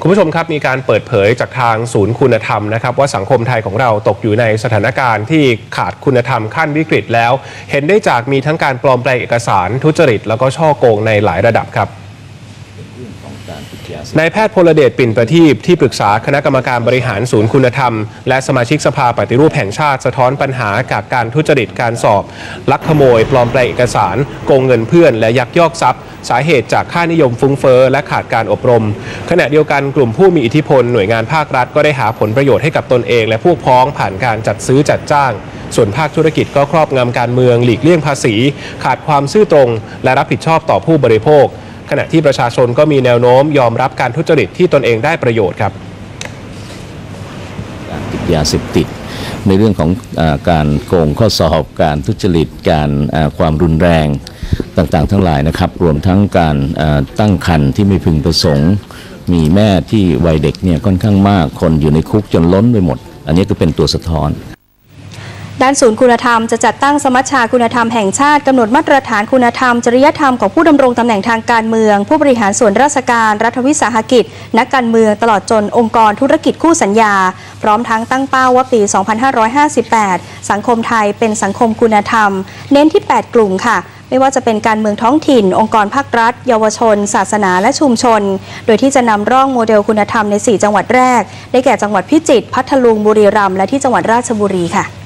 คุณผู้ชมครับมีการเปิดเผยจากทางศูนย์คุณธรรมนะครับว่าสังคมไทยของเราตกอยู่ในสถานการณ์ที่ขาดคุณธรรมขั้นวิกฤตแล้ว เห็นได้จากมีทั้งการปลอมแปลงเอกสารทุจริต แล้วก็ช่อโกงในหลายระดับครับ นายแพทย์พลเดชปิ่นประทีปที่ปรึกษาคณะกรรมการบริหารศูนย์คุณธรรม และสมาชิกสภาปฏิรูปแห่งชาติสะท้อนปัญหากับการทุจริตการสอบ ลักขโมย ปลอมแปลงเอกสาร โกงเงินเพื่อน และยักยอกทรัพย์ สาเหตุจากค่านิยมฟุ้งเฟ้อและขาดการอบรม ขณะเดียวกันกลุ่มผู้มีอิทธิพลหน่วยงานภาครัฐก็ได้หาผลประโยชน์ให้กับตนเอง และพวกพ้องผ่านการจัดซื้อจัดจ้าง ส่วนภาคธุรกิจก็ครอบงำการเมืองหลีกเลี่ยงภาษี ขาดความซื่อตรง และรับผิดชอบต่อผู้บริโภค ขณะที่ประชาชนก็มีแนวโน้มยอมรับการทุจริตที่ตนเองได้ประโยชน์ครับการติดยาเสพติดในเรื่องของอการโกงข้อสอบการทุจริตการความรุนแรงต่างๆ ทั้งหลายนะครับ รวมทั้งการตั้งครรภ์ที่ไม่พึงประสงค์ มีแม่ที่วัยเด็กเนี่ยค่อนข้างมากคนอยู่ในคุกจนล้นไปหมด อันนี้ก็เป็นตัวสะท้อน ด้านศูนย์คุณธรรมจะจัดตั้งสมัชชาคุณธรรมแห่งชาติกำหนดมาตรฐานคุณธรรม จริยธรรมของผู้ดำรงตำแหน่งทางการเมือง ผู้บริหารส่วนราชการรัฐวิสาหกิจ นักการเมืองตลอดจนองค์กรธุรกิจคู่สัญญา พร้อมทั้งตั้งเป้าว่าปี 2558 สังคมไทยเป็นสังคมคุณธรรม เน้นที่ 8 กลุ่มค่ะไม่ว่าจะเป็นการเมืองท้องถิ่น องค์กรภาครัฐ เยาวชน ศาสนาและชุมชน โดยที่จะนำร่องโมเดลคุณธรรมใน 4 จังหวัดแรก ได้แก่จังหวัดพิจิตร พัทลุง บุรีรัมย์ และที่จังหวัดราชบุรีค่ะ